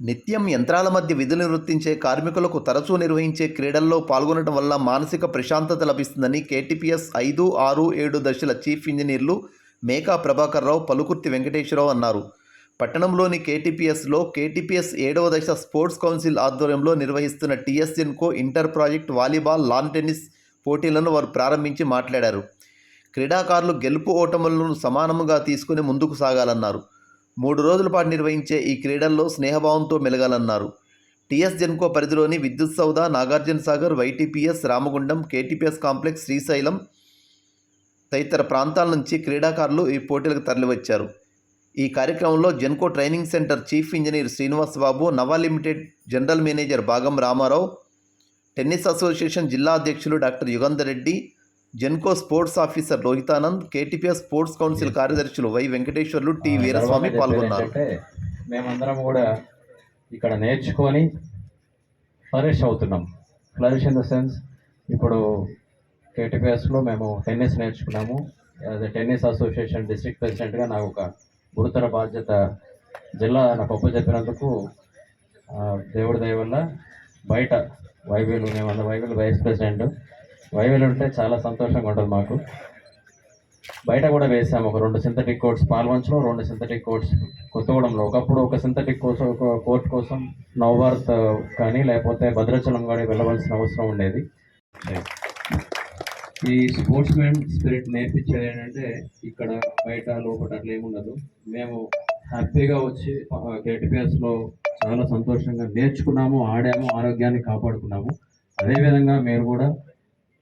నిత్యం యంత్రాల మధ్య విధులు నిర్వర్తించే కార్మికులకు తరచూ నిర్వహించే క్రీడల్లో పాల్గొనడం వల్ల మానసిక ప్రశాంతత లభిస్తుందని కేటీపీఎస్ ఐదు ఆరు ఏడు దశల చీఫ్ ఇంజనీర్లు మేకా ప్రభాకర్ రావు పలుకుర్తి వెంకటేశ్వరరావు అన్నారు. పట్టణంలోని కేటీపీఎస్లో కేటీపీఎస్ ఏడవ దశ స్పోర్ట్స్ కౌన్సిల్ ఆధ్వర్యంలో నిర్వహిస్తున్న టీఎస్ఎన్కో inter project volleyball lawn tennis పోటీలను వారు ప్రారంభించి మాట్లాడారు. క్రీడాకారులు గెలుపు ఓటములను సమానముగా తీసుకుని ముందుకు సాగాలన్నారు. మూడు రోజుల పాటు నిర్వహించే ఈ క్రీడల్లో స్నేహభావంతో మెలగాలన్నారు. టీఎస్ జెన్కో పరిధిలోని విద్యుత్ సౌద Nagarjuna Sagar YTPS Ramagundam KTPS complex Srisailam తదితర ప్రాంతాల నుంచి క్రీడాకారులు ఈ పోటీలకు తరలివచ్చారు. ఈ కార్యక్రమంలో Genco training centre chief engineer Srinivas Babu నవా limited general manager భాగం రామారావు టెన్నిస్ అసోసియేషన్ జిల్లా అధ్యక్షులు doctor Yugandhar Reddy Genco sports officer Rohitanand KTPS sports council కార్యదర్శులు వై వెంకటేశ్వర్లు టి వీరస్వామి పాల్గొన్నారు. మేమందరం కూడా ఇక్కడ నేర్చుకొని ఫ్లరిష్ అవుతున్నాం. ఫ్లరిష్ ఇన్ ద సెన్స్ ఇప్పుడు కేటీపీఎస్లో మేము టెన్నిస్ నేర్చుకున్నాము. యాజ్ టెన్నిస్ అసోసియేషన్ డిస్ట్రిక్ట్ ప్రెసిడెంట్గా నాకు ఒక గురుతర బాధ్యత జిల్లా నా పప్పు చెప్పినందుకు దేవుడి దయ వల్ల బయట వైవేలు మేమన్న వైవేలు వైస్ ప్రెసిడెంట్ వైవేలు ఉంటే చాలా సంతోషంగా ఉంటుంది మాకు. బయట కూడా వేసాము ఒక రెండు సింథటిక్ కోర్ట్స్ పాల్వంచ్లో రెండు సింథటిక్ కోర్ట్స్ కొత్తగూడెంలో. ఒకప్పుడు ఒక సింథటిక్ కోర్స్ కోర్ట్ కోసం నవభారత్ కానీ లేకపోతే భద్రాచలం కానీ వెళ్ళవలసిన అవసరం ఉండేది. ఈ స్పోర్ట్స్ మ్యాన్ స్పిరిట్ నేర్పించేది ఏంటంటే ఇక్కడ బయట లోపల అట్లా ఏముండదు మేము హ్యాపీగా వచ్చి కేటీపీఎస్లో చాలా సంతోషంగా నేర్చుకున్నాము ఆడాము ఆరోగ్యాన్ని కాపాడుకున్నాము. అదేవిధంగా మీరు కూడా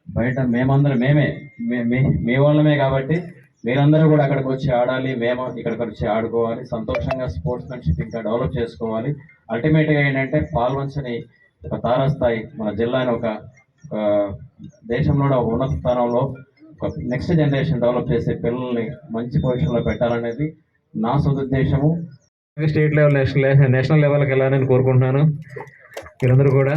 బయట మేమందరం మేమే మే- మే మీ వాళ్ళమే కాబట్టి మీరందరూ కూడా అక్కడికి వచ్చి ఆడాలి మేము ఇక్కడికి వచ్చి ఆడుకోవాలి సంతోషంగా స్పోర్ట్స్ మెన్షిప్ ఇంకా డెవలప్ చేసుకోవాలి. అల్టిమేట్గా ఏంటంటే పాల్వంచని ఒక తారాస్థాయి మన జిల్లాని ఒక ఒక దేశంలో ఒక ఉన్నత స్థానంలో ఒక నెక్స్ట్ జనరేషన్ డెవలప్ చేసే పిల్లల్ని మంచి పొజిషన్లో పెట్టాలనేది నా సదుద్దేశము. స్టేట్ లెవెల్ నేషనల్ నేషనల్ లెవెల్కి వెళ్ళాలని కోరుకుంటున్నాను. మీరందరూ కూడా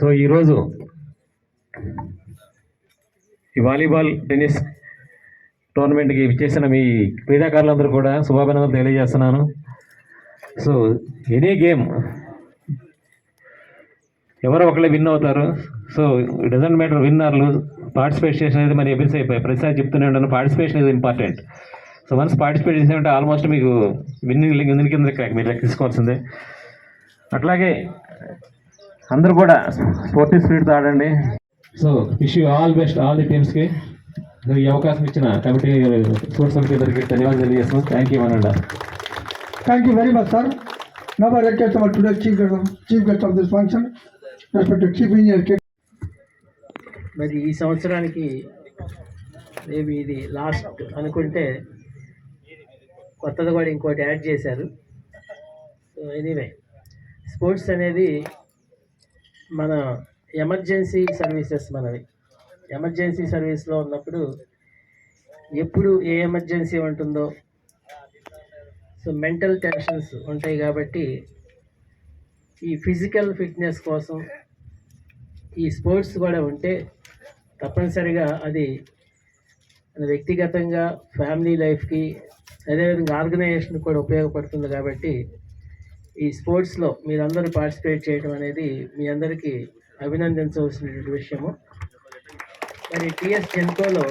సో ఈరోజు ఈ వాలీబాల్ టెన్నిస్ టోర్నమెంట్కి ఇచ్చేసిన మీ క్రీడాకారులందరూ కూడా శుభాభినందనలు తెలియజేస్తున్నాను. సో ఎనీ గేమ్ ఎవరో ఒకళ్ళే విన్ అవుతారు. సో డజంట్ మ్యాటర్ విన్నర్లు ఆర్ పార్టిసిపేషన్ అనేది మరి ఎవ్రీ ప్రతిసారి చెప్తూనే ఉంటాను. Participation is important so once participate చేసామంటే ఆల్మోస్ట్ మీకు విన్నింగ్ విన్నింగ్ కింద మీరు తీసుకోవాల్సిందే. అట్లాగే అందరూ కూడా స్పోర్టివ్ స్పిరిట్తో ఆడండి. So wish you all best all the టీమ్స్కి ఈ అవకాశం ఇచ్చిన కమిటీ స్పోర్ట్స్ కమిటీ అందరికీ ధన్యవాదాలు తెలియజేస్తున్నాం. థ్యాంక్ యూ అనండి Thank you very much, sir. Now I request our today's chief guest, of- chief guest of this function, respected chief engineer K. మరి ఈ సంవత్సరానికి మేబీ ఇది లాస్ట్ అనుకుంటే కొత్తది కూడా ఇంకోటి యాడ్ చేశారు. సో ఎనీవే స్పోర్ట్స్ అనేది మన ఎమర్జెన్సీ సర్వీసెస్ మనవి ఎమర్జెన్సీ సర్వీస్లో ఉన్నప్పుడు ఎప్పుడు ఏ ఎమర్జెన్సీ ఉంటుందో సో మెంటల్ టెన్షన్స్ ఉంటాయి కాబట్టి ఈ ఫిజికల్ ఫిట్నెస్ కోసం ఈ స్పోర్ట్స్ కూడా ఉంటే తప్పనిసరిగా అది మన వ్యక్తిగతంగా ఫ్యామిలీ లైఫ్కి అదేవిధంగా ఆర్గనైజేషన్ కూడా ఉపయోగపడుతుంది కాబట్టి ఈ స్పోర్ట్స్లో మీరందరూ పార్టిసిపేట్ చేయడం అనేది మీ అందరికీ అభినందించవలసినటువంటి విషయము. మరి టిఎస్ జెన్కోలో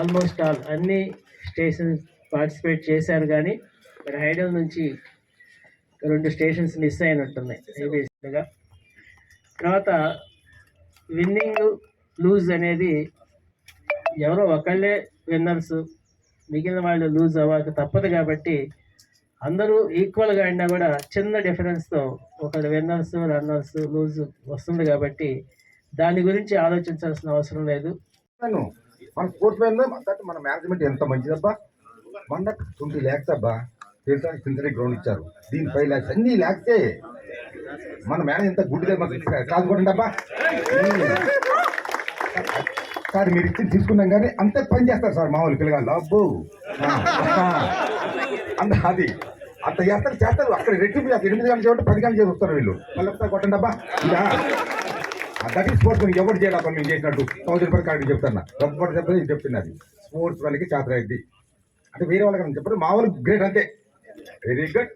ఆల్మోస్ట్ ఆల్ అన్ని స్టేషన్స్ పార్టిసిపేట్ చేశారు కానీ మరి హైడల్ నుంచి రెండు స్టేషన్స్ మిస్ అయినట్టున్నాయి. ఏబిఎస్గా తర్వాత విన్నింగ్ లూజ్ అనేది ఎవరో ఒకళ్ళే విన్నర్స్ మిగిలిన వాళ్ళు లూజ్ అవ్వక తప్పదు కాబట్టి అందరూ ఈక్వల్గా ఆడినా కూడా చిన్న డిఫరెన్స్తో ఒకళ్ళు విన్నర్స్ రన్నర్స్ లూజ్ వస్తుంది కాబట్టి దాని గురించి ఆలోచించాల్సిన అవసరం లేదు. మన స్పోర్ట్స్ మ్యాన్ మన మేనేజ్మెంట్ ఎంత మంచిదబ్బా? మన ట్వంటీ ల్యాక్స్ అబ్బా సింథటిక్ గ్రౌండ్ ఇచ్చారు. దీని ఫైవ్ ల్యాక్స్ అన్ని ల్యాక్సే మన మేనేజ్ ఎంత గుడ్డిగా మాకు కాదు కొట్టండి అబ్బా సార్ మీరు ఇచ్చి తీసుకున్నాం కానీ అంతే పని చేస్తారు సార్ మామూలు పిల్లగాళ్ళు. అబ్బో. అది. అంత చేస్తారు చేస్తారు. అక్కడ రెట్టింపు చేస్తారు ఎనిమిది గంటలు చేయడం పది గంటలు చేసి వస్తారు వీళ్ళు. మళ్ళీ ఒకసారి కొట్టండి అబ్బా. దట్ ఈస్ స్పోర్ట్స్ మనకి ఎవరు చేయాలి అప్పుడు మేము చేసినట్టు? థౌసండ్ రూపాయలు కాడికి చెప్తున్నా. గొప్పటి చెప్పేది ఇది చెప్తున్నది స్పోర్ట్స్ వాళ్ళకి చేత అయింది అంటే వేరే వాళ్ళకి చెప్పారు మా వాళ్ళు గ్రేట్ అంతే. వెరీ గుడ్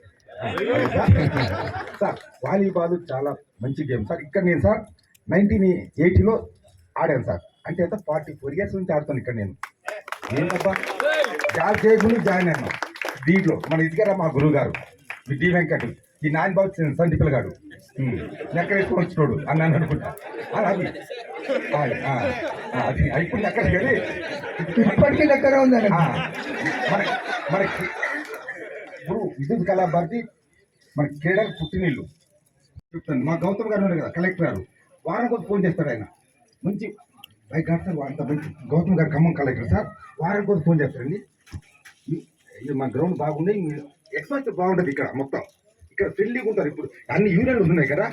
సార్ వాలీబాల్ చాలా మంచి గేమ్. సార్ ఇక్కడ నేను సార్ నైన్టీన్ ఎయిటీలో ఆడాను సార్. అంటే ఎంత ఫార్టీ ఫోర్ ఇయర్స్ నుంచి ఆడుతాను ఇక్కడ నేను. ఏంటబ్బా? జాబ్ చేయకుండా జాయిన్ అయ్యాను దీంట్లో మన ఇదిగారా మా గురువు గారు మీ డి వెంకట్ ఈ నాయన బాబు సందీపుల గారు. ఎక్కడ వేసుకొని వచ్చినోడు అన్నాను అనుకుంటా. ఆ, అది. అది, అయిపోయింది అక్కడ వెళ్ళి ఇప్పటికీ లెక్కనే ఉందండి. ఆ, మన మనకి ఇప్పుడు విద్యుత్ కళా భారతి మన క్రీడలకు పుట్టినీళ్ళు చెప్తాను. మా గౌతమ్ గారు ఉన్నారు కదా కలెక్టర్ గారు. వారం కొద్ది ఫోన్ చేస్తాడు ఆయన. మంచి బై గాడ్ సార్ అంత మంచి గౌతమ్ గారు ఖమ్మం కలెక్టర్ సార్ వారం కొద్ది ఫోన్ చేస్తారండి మా గ్రౌండ్ బాగుంది ఎక్స్పెక్ట్ బాగుంటుంది ఇక్కడ మొత్తం. ఇక్కడ ఫ్రెండ్లీగా ఉంటారు ఇప్పుడు. అన్ని యూనియన్లు ఉన్నాయి కదా.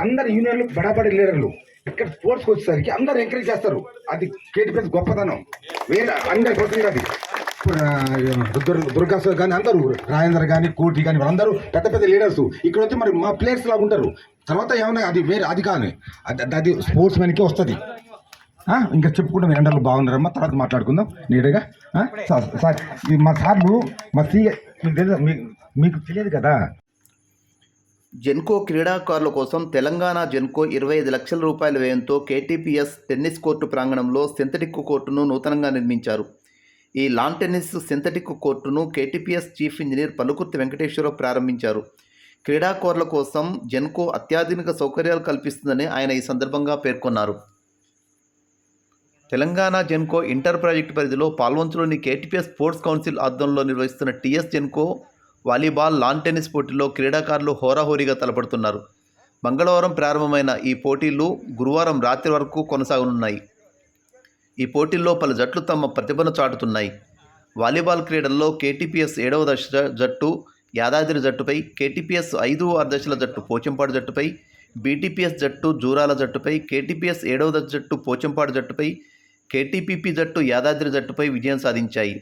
అందరు యూనియన్లు బడాబడి లీడర్లు. ఇక్కడ స్పోర్ట్స్కి వచ్చేసరికి అందరు ఎంకరేజ్ చేస్తారు. అది కేటీపీఎస్ గొప్పతనం. వేరే అందరి కోసం అది. ఇప్పుడు, దుర్గా కానీ అందరూ రాజేంద్ర కానీ కోటి కానీ వాళ్ళందరూ పెద్ద పెద్ద లీడర్స్ ఇక్కడ వచ్చి మరి మా ప్లేయర్స్ లాగా ఉంటారు. తర్వాత ఏమన్నా అది వేరే అది కానీ అది అది స్పోర్ట్స్ మ్యాన్కి వస్తుంది. ఇంకా చెప్పుకుంటాం ఎండలు బాగున్నారమ్మా తర్వాత మాట్లాడుకుందాం. నీట్గా సార్ మా సార్లు మా సీ మీకు తెలుసా మీకు మీకు తెలియదు కదా? జెన్కో క్రీడాకారుల కోసం తెలంగాణ జెన్కో ఇరవై ఐదు లక్షల రూపాయల వ్యయంతో కేటీపీఎస్ టెన్నిస్ కోర్టు ప్రాంగణంలో సింథటిక్ కోర్టును నూతనంగా నిర్మించారు. ఈ లాన్ టెన్నిస్ సింథటిక్ కోర్టును KTPS chief engineer Palukurthi Venkateswararao ప్రారంభించారు. క్రీడాకారుల కోసం జెన్కో అత్యాధునిక సౌకర్యాలు కల్పిస్తుందని ఆయన ఈ సందర్భంగా పేర్కొన్నారు. తెలంగాణ జెన్కో ఇంటర్ ప్రాజెక్టు పరిధిలో పాల్వంచులోని కేటీపీఎస్ స్పోర్ట్స్ కౌన్సిల్ ఆధ్వర్యంలో నిర్వహిస్తున్న TS Genco volleyball lawn tennis పోటీల్లో క్రీడాకారులు హోరాహోరీగా తలపడుతున్నారు. మంగళవారం ప్రారంభమైన ఈ పోటీలు గురువారం రాత్రి వరకు కొనసాగనున్నాయి. ఈ పోటీల్లో పలు జట్లు తమ ప్రతిభను చాటుతున్నాయి. వాలీబాల్ క్రీడల్లో కేటీపీఎస్ ఏడవ దశ జట్టు యాదాద్రి జట్టుపై కేటీపీఎస్ ఐదు ఆరు దశల జట్టు పోచంపాడు జట్టుపై బీటీపీఎస్ జట్టు జూరాల జట్టుపై కేటీపీఎస్ ఏడవ దశ జట్టు పోచంపాడు జట్టుపై కేటీపీపీ జట్టు యాదాద్రి జట్టుపై విజయం సాధించాయి.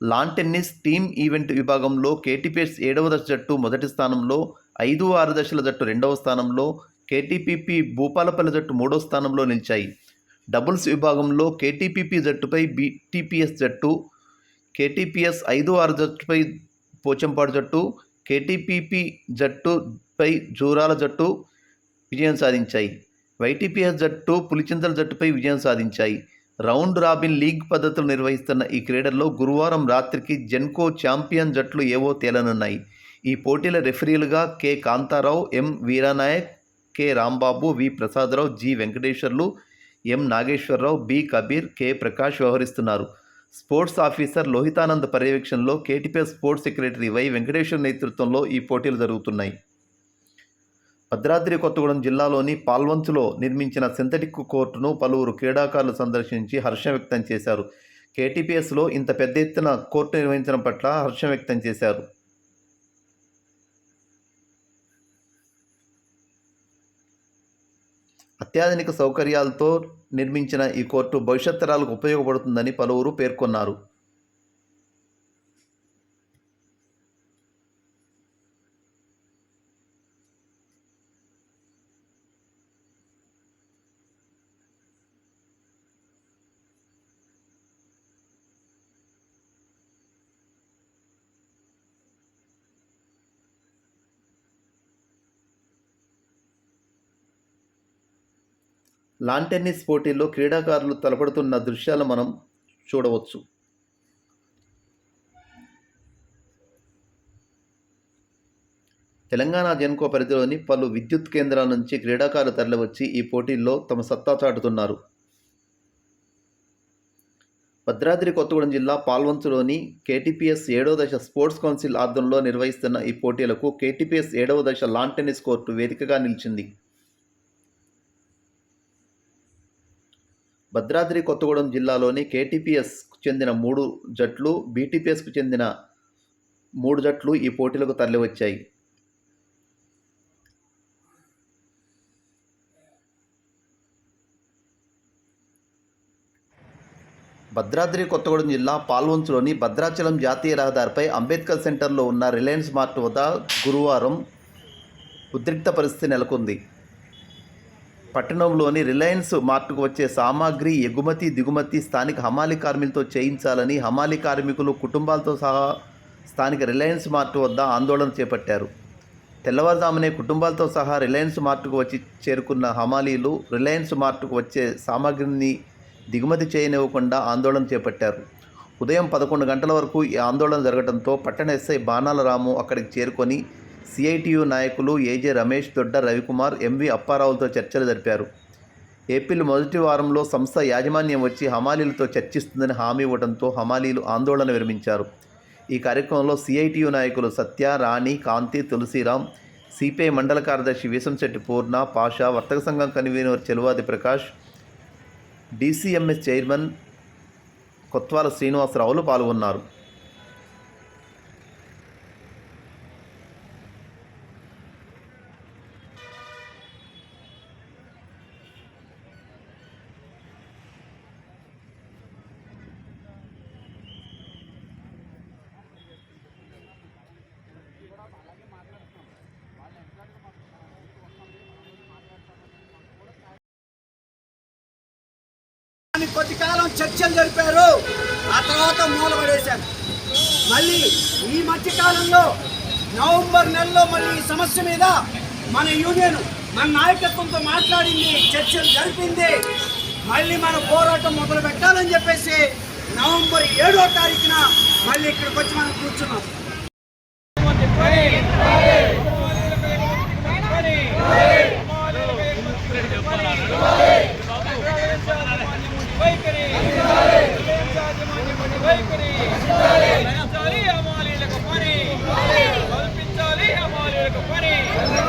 లాన్ టెన్నిస్ టీమ్ ఈవెంట్ విభాగంలో కేటీపీఎస్ ఏడవ దశ జట్టు మొదటి స్థానంలో ఐదు ఆరు దశల జట్టు రెండవ స్థానంలో కేటీపీపీ భూపాలపల్లి జట్టు మూడవ స్థానంలో నిలిచాయి. డబుల్స్ విభాగంలో కేటీపీపీ జట్టుపై బీటీపీఎస్ జట్టు కేటీపీఎస్ ఐదు ఆరు జట్టుపై పోచంపాడు జట్టు కేటీపీపీ జట్టుపై జూరాల జట్టు విజయం సాధించాయి. వైటీపీఎస్ జట్టు పులిచింతల జట్టుపై విజయం సాధించాయి. రౌండ్ రాబిన్ లీగ్ పద్ధతులు నిర్వహిస్తున్న ఈ క్రీడల్లో గురువారం రాత్రికి జెన్కో ఛాంపియన్ జట్లు ఏవో తేలనున్నాయి. ఈ పోటీల రెఫరీలుగా K. Kantarao M. Veeranayak K. Rambabu V. Prasadarao G. Venkateswarlu M. Nageswararao B. Kabir K. Prakash వ్యవహరిస్తున్నారు. స్పోర్ట్స్ ఆఫీసర్ లోహితానంద్ పర్యవేక్షణలో KTPS sports secretary Y. Venkateshwar నేతృత్వంలో ఈ పోటీలు జరుగుతున్నాయి. భద్రాద్రి కొత్తగూడెం జిల్లాలోని పాల్వంచులో నిర్మించిన సింథటిక్ కోర్టును పలువురు క్రీడాకారులు సందర్శించి హర్షం వ్యక్తం చేశారు. కేటీపీఎస్లో ఇంత పెద్ద ఎత్తున కోర్టు నిర్వహించడం పట్ల హర్షం వ్యక్తం చేశారు. అత్యాధునిక సౌకర్యాలతో నిర్మించిన ఈ కోర్టు భవిష్యత్ తరాలకు ఉపయోగపడుతుందని పలువురు పేర్కొన్నారు. లాన్ టెన్నిస్ పోటీల్లో క్రీడాకారులు తలపడుతున్న దృశ్యాలు మనం చూడవచ్చు. తెలంగాణ జెన్కో పరిధిలోని పలు విద్యుత్ కేంద్రాల నుంచి క్రీడాకారులు తరలివచ్చి ఈ పోటీల్లో తమ సత్తా చాటుతున్నారు. భద్రాద్రి కొత్తగూడెం జిల్లా పాల్వంచులోని కేటీపీఎస్ ఏడవ దశ స్పోర్ట్స్ కౌన్సిల్ ఆధ్వర్యంలో నిర్వహిస్తున్న ఈ పోటీలకు కేటీపీఎస్ ఏడవ దశ లాన్ టెన్నిస్ కోర్టు వేదికగా నిలిచింది. భద్రాద్రి కొత్తగూడెం జిల్లాలోని కేటీపీఎస్కు చెందిన మూడు జట్లు బీటీపీఎస్కు చెందిన మూడు జట్లు ఈ పోటీలకు తరలివచ్చాయి. భద్రాద్రి కొత్తగూడెం జిల్లా పాల్వంచులోని భద్రాచలం జాతీయ రహదారిపై అంబేద్కర్ సెంటర్లో ఉన్న రిలయన్స్ మార్ట్ వద్ద గురువారం ఉద్రిక్త పరిస్థితి నెలకొంది. పట్టణంలోని రిలయన్స్ మార్ట్కు వచ్చే సామాగ్రి ఎగుమతి దిగుమతి స్థానిక హమాలి కార్మికులతో చేయించాలని హమాలి కార్మికులు కుటుంబాలతో సహా స్థానిక రిలయన్స్ మార్ట్ వద్ద ఆందోళన చేపట్టారు. తెల్లవారుజామునే కుటుంబాలతో సహా రిలయన్స్ మార్ట్కు వచ్చి చేరుకున్న హమాలీలు రిలయన్స్ మార్ట్కు వచ్చే సామాగ్రిని దిగుమతి చేయనివ్వకుండా ఆందోళన చేపట్టారు. ఉదయం పదకొండు గంటల వరకు ఈ ఆందోళన జరగడంతో పట్టణ ఎస్ఐ బాణాల రాము అక్కడికి చేరుకొని సిఐటియు నాయకులు ఏజే రమేష్ దొడ్డ రవికుమార్ ఎంవి అప్పారావులతో చర్చలు జరిపారు. ఏప్రిల్ మొదటి వారంలో సంస్థ యాజమాన్యం వచ్చి హమాలీలతో చర్చిస్తుందని హామీ ఇవ్వడంతో హమాలీలు ఆందోళన విరమించారు. ఈ కార్యక్రమంలో సిఐటియు నాయకులు సత్య రాణి కాంతి తులసిరాం సిపిఐ మండల కార్యదర్శి వీసంశెట్టి పూర్ణ పాషా వర్తక సంఘం convener Chaluvadi Prakash DCMS chairman Kotwala శ్రీనివాసరావులు పాల్గొన్నారు అని కొద్ది కాలం చర్చలు జరిపారు ఆ తర్వాత మూలపడేశారు మళ్ళీ ఈ మధ్య కాలంలో నవంబర్ నెలలో మళ్ళీ ఈ సమస్య మీద మన యూనియన్ మన నాయకత్వంతో మాట్లాడింది చర్చలు జరిపింది మళ్ళీ మన పోరాటం మొదలు పెట్టాలని చెప్పేసి నవంబర్ ఏడో తారీఖున మళ్ళీ ఇక్కడికి వచ్చి మనం కూర్చున్నాం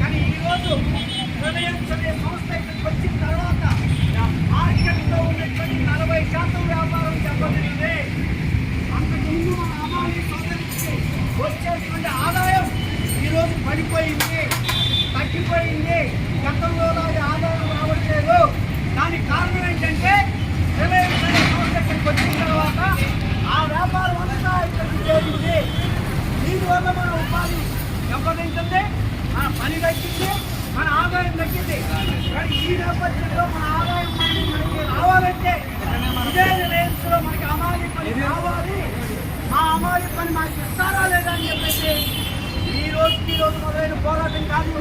కానీ ఈరోజు రిలయన్స్ అనే సంస్థ ఇక్కడికి వచ్చిన తర్వాత మార్కెట్లో ఉన్నటువంటి నలభై శాతం వ్యాపారం దెబ్బతింది అంతకుముందు మన అమాలి సోదరికి వచ్చేటువంటి ఆదాయం ఈరోజు పడిపోయింది తగ్గిపోయింది గతంలో లాగా ఆదాయం రావట్లేదు దానికి కారణం ఏంటంటే రిలయన్స్ అనే సంస్థ ఇక్కడికి వచ్చిన తర్వాత ఆ వ్యాపారం అంతా ఇక్కడికి చేరింది దీనివల్ల మన ఉపాధి దెబ్బతింటుంది మన పని తగ్గింది మన ఆదాయం తగ్గింది కానీ ఈ నేపథ్యంలో మన ఆదాయం మళ్ళీ మనకి రావాలంటే ఇదే రిలయన్స్లో మనకి అమాలి పని రావాలి మా పని మాకు ఇస్తారా లేదా అని చెప్పేసి ఈ రోజుకి రోజు మొదలైన పోరాటం కాదు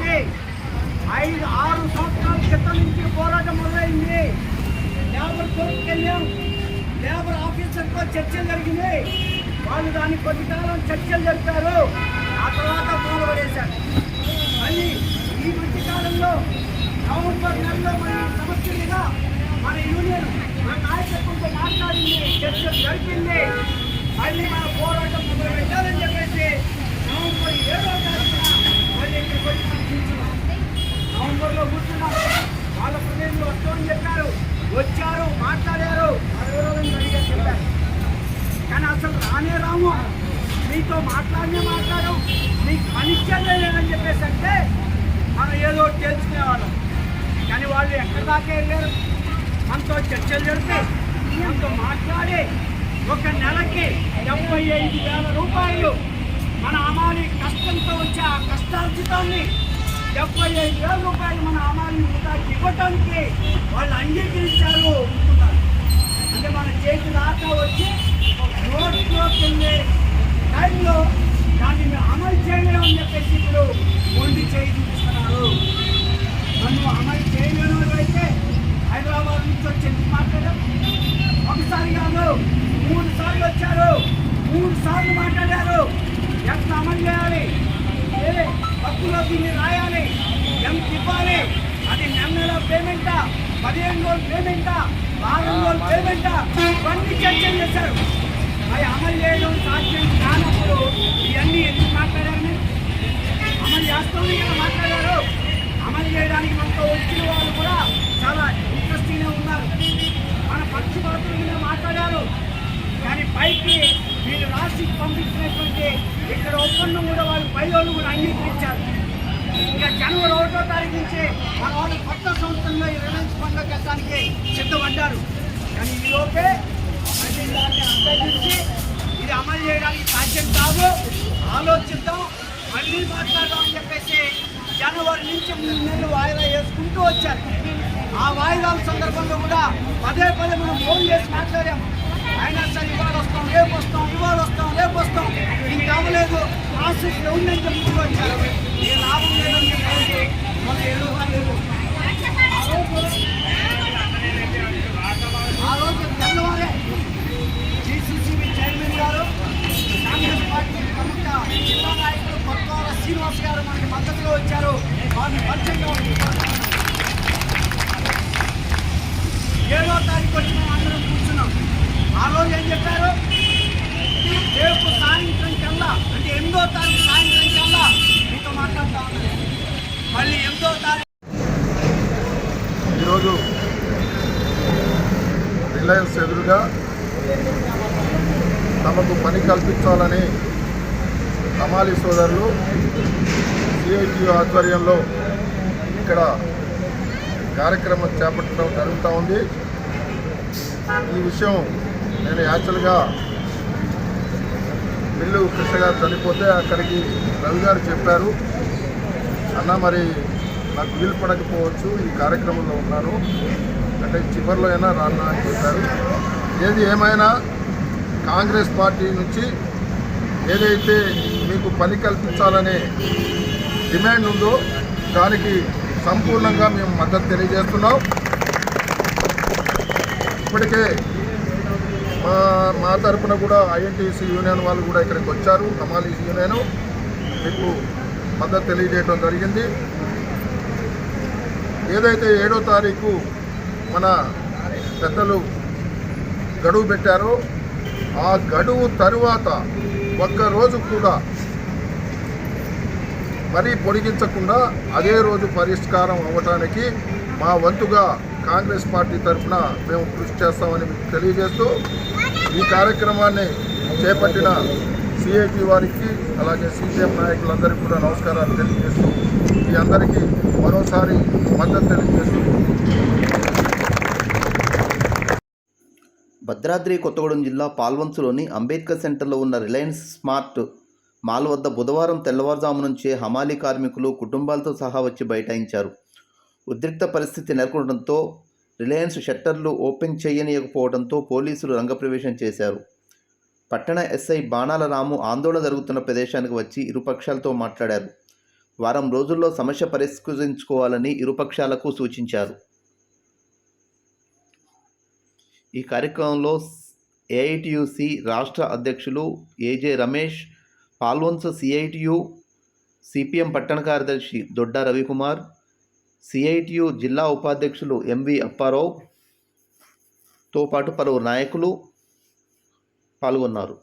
ఐదు ఆరు సంవత్సరాల క్రితం నుంచి పోరాటం మొదలైంది. లేబర్ కోర్టుకి వెళ్ళాం. లేబర్ ఆఫీసర్తో చర్చలు జరిగింది. వాళ్ళు దాన్ని కొద్ది కాలం చర్చలు జరిపారు. ఆ తర్వాత పూలు పడేశారు. మళ్ళీ ఈ మధ్య కాలంలో నవంబర్ నెలలో మన ఈ సమస్య మీద మన యూనియన్ మన నాయకత్వంతో మాట్లాడింది చర్చలు జరిపింది. మళ్ళీ మన పోరాటం మొదలు పెట్టాలని చెప్పేసి నవంబర్ ఏడో తారీఖున మళ్ళీ ఇక్కడికి వచ్చి మనం కూర్చున్నాం. నవంబర్లో కూర్చున్నాం. వాళ్ళ ప్రదేశంలో వస్తామని చెప్పారు. వచ్చారు మాట్లాడారు. అడగడం చెప్పారు. కానీ అసలు రానే రాము. మీతో మాట్లాడనే మాట్లాడు మీకు పనిచ్చేదే లేదని చెప్పేసి అంటే మనం ఏదో తెలుసుకునేవాళ్ళం. కానీ వాళ్ళు ఎక్కడ దాకా వెళ్ళారు? మనతో చర్చలు జరిపి మనతో మాట్లాడి ఒక నెలకి డెబ్బై ఐదు వేల రూపాయలు మన అమాలి కష్టంతో వచ్చే ఆ కష్టార్జితాన్ని డెబ్బై ఐదు వేల రూపాయలు మన అమాలి ముఠాకి ఇవ్వటానికి వాళ్ళు అంగీకరించారు ఒప్పుకున్నారు అంటే మన చేతి దాకా వచ్చి రోడ్లోకి వెళ్ళే టైంలో దాన్ని అమలు చేయలేమని చెప్పేసి ఇప్పుడు మొండి చేయి చూపిస్తున్నారు నన్ను అమలు చేయలేని అయితే హైదరాబాద్ నుంచి వచ్చి ఎందుకు మాట్లాడాం ఒకసారి కాదు మూడు సార్లు వచ్చారు మూడు సార్లు మాట్లాడారు ఎంత అమలు చేయాలి ఏ హక్కులో దీన్ని రాయాలి ఎంత ఇవ్వాలి అది నెల నెల పేమెంటా పదిహేను రోజులు పేమెంటా వారం రోజులు పేమెంటా ఇవన్నీ చర్చలు చేశారు అవి అమలు చేయడం సాధ్యం కానప్పుడు ఇవన్నీ ఎందుకు మాట్లాడారు మీరు అమలు చేస్తామని కదా మాట్లాడారు అమలు చేయడానికి మనతో వచ్చిన వాళ్ళు కూడా చాలా ఇంట్రెస్టింగ్గా ఉన్నారు మన పక్షపాతుల మీద మాట్లాడారు కానీ పైకి నేను రాసి పంపించినటువంటి ఇక్కడ ఒప్పందం కూడా వాళ్ళు పై వాళ్ళు కూడా అంగీకరించారు. ఇంకా జనవరి ఒకటో తారీఖు నుంచి మన వాళ్ళు కొత్త సంవత్సరంలో ఈ రిలయన్స్ పండుగ కట్టడానికి సిద్ధపడ్డారు. కానీ ఈలోపే మళ్ళీ దాన్ని అభ్యర్థించి ఇది అమలు చేయడానికి సాధ్యం కాదు. ఆలోచిద్దాం మళ్ళీ మాట్లాడదాం అని చెప్పేసి జనవరి నుంచి మూడు నెలలు వాయిదా వేసుకుంటూ వచ్చారు. ఆ వాయిదాల సందర్భంలో కూడా పదే పదే మనం ఫోన్ చేసి మాట్లాడాము. అయినా సరే ఇవాళ వస్తాం రేపు వస్తాం ఇవాళ వస్తాం రేపు వస్తాం. ఇంకా అవ్వలేదు. ప్రాసెస్ ఉందని చెప్పుకుంటూ వచ్చారు. ఏ లాభం లేదని చెప్పేసి మన లేదు ఆ రోజు తెల్లవారే జీసీసీబీ చైర్మన్ గారు కాంగ్రెస్ పార్టీ ప్రముఖ జిల్లా నాయకులు కొత్తవాల శ్రీనివాస్ గారు మనకి మద్దతుగా వచ్చారు వారిని పరిచయంగా ఏడో తారీఖు వచ్చి మనం అందరం కూర్చున్నాం ఆ రోజు ఏం చెప్పారు రేపు సాయంత్రం కల్లా అంటే ఎనిమిదో తారీఖు సాయంత్రం కల్లా మీతో మాట్లాడుతూ ఉన్నది మళ్ళీ ఎనిమిదో తారీఖు ఈరోజు రిలయన్స్ ఎదురుగా తమకు పని కల్పించాలని హమాలి సోదరులు సిఐటి ఆధ్వర్యంలో ఇక్కడ కార్యక్రమం చేపట్టడం జరుగుతూ ఉంది. ఈ విషయం నేను యాక్చువల్గా బిల్లు కృష్ణ గారు చనిపోతే అక్కడికి రవి గారు చెప్పారు. అన్న మరి నాకు వీలు పడకపోవచ్చు ఈ కార్యక్రమంలో ఉన్నాను. అంటే చివరిలో అయినా రాను అని చెప్పారు. ఏది ఏమైనా కాంగ్రెస్ పార్టీ నుంచి ఏదైతే మీకు పని కల్పించాలనే డిమాండ్ ఉందో దానికి సంపూర్ణంగా మేము మద్దతు తెలియజేస్తున్నాం. ఇప్పటికే మా మా తరపున కూడా ఐఎన్టీసీ యూనియన్ వాళ్ళు కూడా ఇక్కడికి వచ్చారు. హమాలీ యూనియన్ మీకు మద్దతు తెలియజేయడం జరిగింది. ఏదైతే ఏడో తారీఖు మన పెద్దలు గడువు పెట్టారో ఆ గడువు తరువాత ఒక్కరోజు కూడా మరీ పొడిగించకుండా అదే రోజు పరిష్కారం అవ్వటానికి మా వంతుగా కాంగ్రెస్ పార్టీ తరఫున మేము కృషి చేస్తామని మీకు తెలియజేస్తూ ఈ కార్యక్రమాన్ని చేపట్టిన సిఐటి వారికి అలాగే సిపిఎం నాయకులందరికీ కూడా నమస్కారాలు తెలియజేస్తూ మీ అందరికీ మరోసారి మద్దతు తెలియజేస్తూ భద్రాద్రి కొత్తగూడెం జిల్లా పాల్వంచులోని అంబేద్కర్ సెంటర్లో ఉన్న రిలయన్స్ స్మార్ట్ మాల్ వద్ద బుధవారం తెల్లవారుజాము నుంచే హమాలీ కార్మికులు కుటుంబాలతో సహా వచ్చి బైఠాయించారు. ఉద్రిక్త పరిస్థితి నెలకొనడంతో రిలయన్స్ షట్టర్లు ఓపెన్ చేయనీయకపోవడంతో పోలీసులు రంగప్రవేశం చేశారు. పట్టణ ఎస్ఐ బాణాల రాము ఆందోళన జరుగుతున్న ప్రదేశానికి వచ్చి ఇరుపక్షాలతో మాట్లాడారు. వారం రోజుల్లో సమస్య పరిష్కరించుకోవాలని ఇరుపక్షాలకు సూచించారు. ఈ కార్యక్రమంలో ఏఐటియుసి రాష్ట్ర అధ్యక్షులు A J Ramesh Palvancha CITU CPM పట్టణ కార్యదర్శి దొడ్డ రవికుమార్ సిఐటియు జిల్లా ఉపాధ్యక్షులు ఎంవి అప్పారావుతో పాటు పలువురు నాయకులు పాల్గొన్నారు.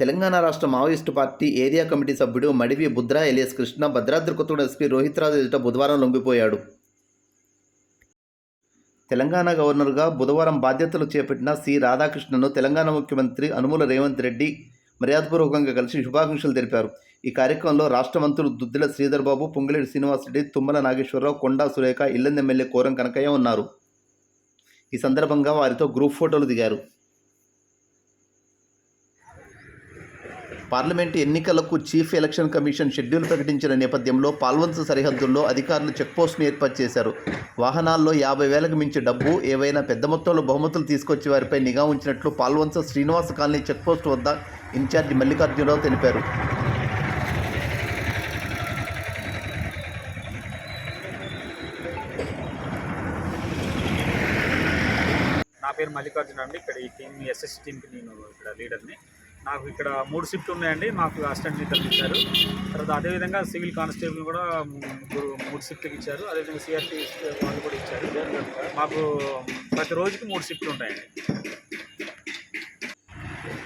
తెలంగాణ రాష్ట్ర మావోయిస్టు పార్టీ ఏరియా కమిటీ సభ్యుడు మడివి బుద్రా ఎలియస్ కృష్ణ భద్రాద్రి కొత్తగూడ ఎస్పీ రోహిత్ రాజు ఎదుట బుధవారం లొంగిపోయాడు. తెలంగాణ గవర్నర్గా బుధవారం బాధ్యతలు చేపట్టిన సి. రాధాకృష్ణను తెలంగాణ ముఖ్యమంత్రి అనుముల రేవంత్ రెడ్డి మర్యాదపూర్వకంగా కలిసి శుభాకాంక్షలు తెలిపారు. ఈ కార్యక్రమంలో రాష్ట్ర మంత్రులు దుద్దిల శ్రీధర్ బాబు పొంగిలేటి శ్రీనివాసరెడ్డి తుమ్మల నాగేశ్వరరావు కొండా సురేఖ ఇల్లంది ఎమ్మెల్యే కోరం కనకయ్య ఉన్నారు. ఈ సందర్భంగా వారితో గ్రూప్ ఫోటోలు దిగారు. పార్లమెంటు ఎన్నికలకు చీఫ్ ఎలక్షన్ కమిషన్ షెడ్యూల్ ప్రకటించిన నేపథ్యంలో పాల్వంచ సరిహద్దుల్లో అధికారులు చెక్పోస్ట్ను ఏర్పాటు చేశారు. వాహనాల్లో యాభై వేలకు మించి డబ్బు ఏవైనా పెద్ద మొత్తంలో బహుమతులు తీసుకొచ్చి వారిపై నిఘా ఉంచినట్లు Palvancha Srinivasa colony check post వద్ద ఇన్ఛార్జి మల్లికార్జునరావు తెలిపారు. నా పేరు మల్లికార్జున అండి. ఇక్కడ ఈ టీం ఎస్ఎస్ టీంకి నేను ఇక్కడ లీడర్ని. నాకు ఇక్కడ మూడు షిఫ్ట్ ఉన్నాయండి. మాకు అసిస్టెంట్ ఇద్దరు ఇచ్చారు. తర్వాత అదేవిధంగా సివిల్ కానిస్టేబుల్ కూడా ముగ్గురు మూడు షిఫ్ట్కి ఇచ్చారు. అదేవిధంగా సిఆర్టీ వాళ్ళు కూడా ఇచ్చారు. మాకు ప్రతి రోజుకి మూడు షిఫ్ట్లు ఉంటాయండి.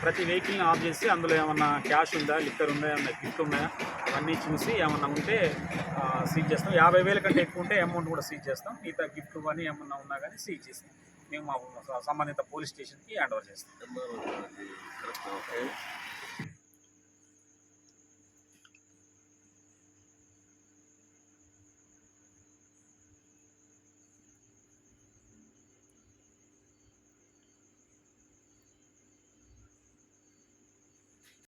ప్రతి వెహికల్ని ఆఫ్ చేసి అందులో ఏమన్నా క్యాష్ ఉందా లిక్కర్ ఉందా ఏమన్నా గిఫ్ట్ ఉన్నాయా అవన్నీ చూసి ఏమన్నా ఉంటే సీజ్ చేస్తాం. యాభై వేల కంటే ఎక్కువ ఉంటే అమౌంట్ కూడా సీజ్ చేస్తాం. మిగతా గిఫ్ట్ కానీ ఏమన్నా ఉన్నా కానీ సీజ్ చేస్తాం. మేము మా సంబంధిత పోలీస్ స్టేషన్కి హ్యాండ్ ఓవర్ చేస్తాం.